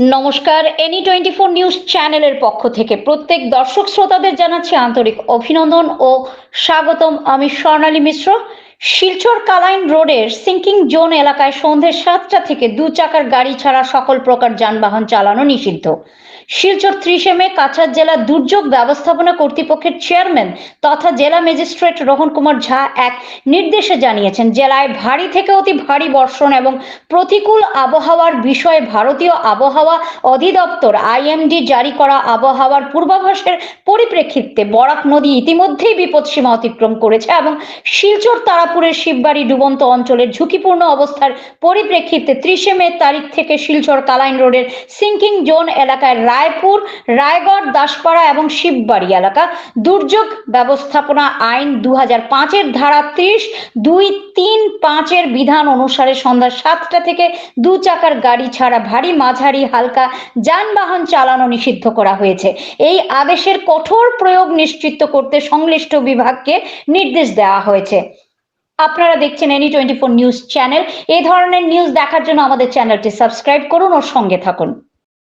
নমস্কার any twenty four news চ্যানেলের পক্ষ থেকে প্রত্যেক দর্শক শ্রোতাদের জানাচ্ছি আন্তরিক অভিনন্দন ও স্বাগতম। আমি স্বর্ণালী মিশ্র। শিলচর কালাইন রোডের সিঙ্কিং জোন এলাকায় সন্ধ্যে সাতটা থেকে দু চাকার গাড়ি ছাড়া সকল প্রকার যানবাহন চালানো নিষিদ্ধ। শিলচর ত্রিশে মে কাছাড় জেলা দুর্যোগ ব্যবস্থাপনা কর্তৃপক্ষের চেয়ারম্যান তথা জেলা ম্যাজিস্ট্রেট রোহন কুমার ঝা এক নির্দেশে জানিয়েছেন, জেলায় ভারী থেকে অতি ভারী বর্ষণ এবং প্রতিকূল আবহাওয়ার বিষয়ে ভারতীয় আবহাওয়া অধিদপ্তর আইএমডি জারি করা আবহাওয়ার পূর্বাভাসের পরিপ্রেক্ষিতে বরাক নদী ইতিমধ্যেই বিপদসীমা অতিক্রম করেছে এবং শিলচর তারাপুরের শিববাড়ি ডুবন্ত অঞ্চলের ঝুঁকিপূর্ণ অবস্থার পরিপ্রেক্ষিতে ত্রিশে মে তারিখ থেকে শিলচর কালাইন রোডের সিঙ্কিং জোন এলাকায় রায়পুর, রায়গড়, দাসপাড়া এবং শিববাড়ি এলাকা দুর্যোগ ব্যবস্থাপনা আইন দু হাজার পাঁচের ধারা ত্রিশ, দুই তিন পাঁচের বিধান অনুসারে সন্ধ্যা সাতটা থেকে দু চাকার গাড়ি ছাড়া ভারী মাঝারি হালকা যানবাহন চালানো নিষিদ্ধ করা হয়েছে। এই আদেশের কঠোর প্রয়োগ নিশ্চিত করতে সংশ্লিষ্ট বিভাগকে নির্দেশ দেওয়া হয়েছে। আপনারা দেখছেন any twenty four news channel এই ধরনের নিউজ দেখার জন্য আমাদের চ্যানেলটি সাবস্ক্রাইব করুন ও সঙ্গে থাকুন।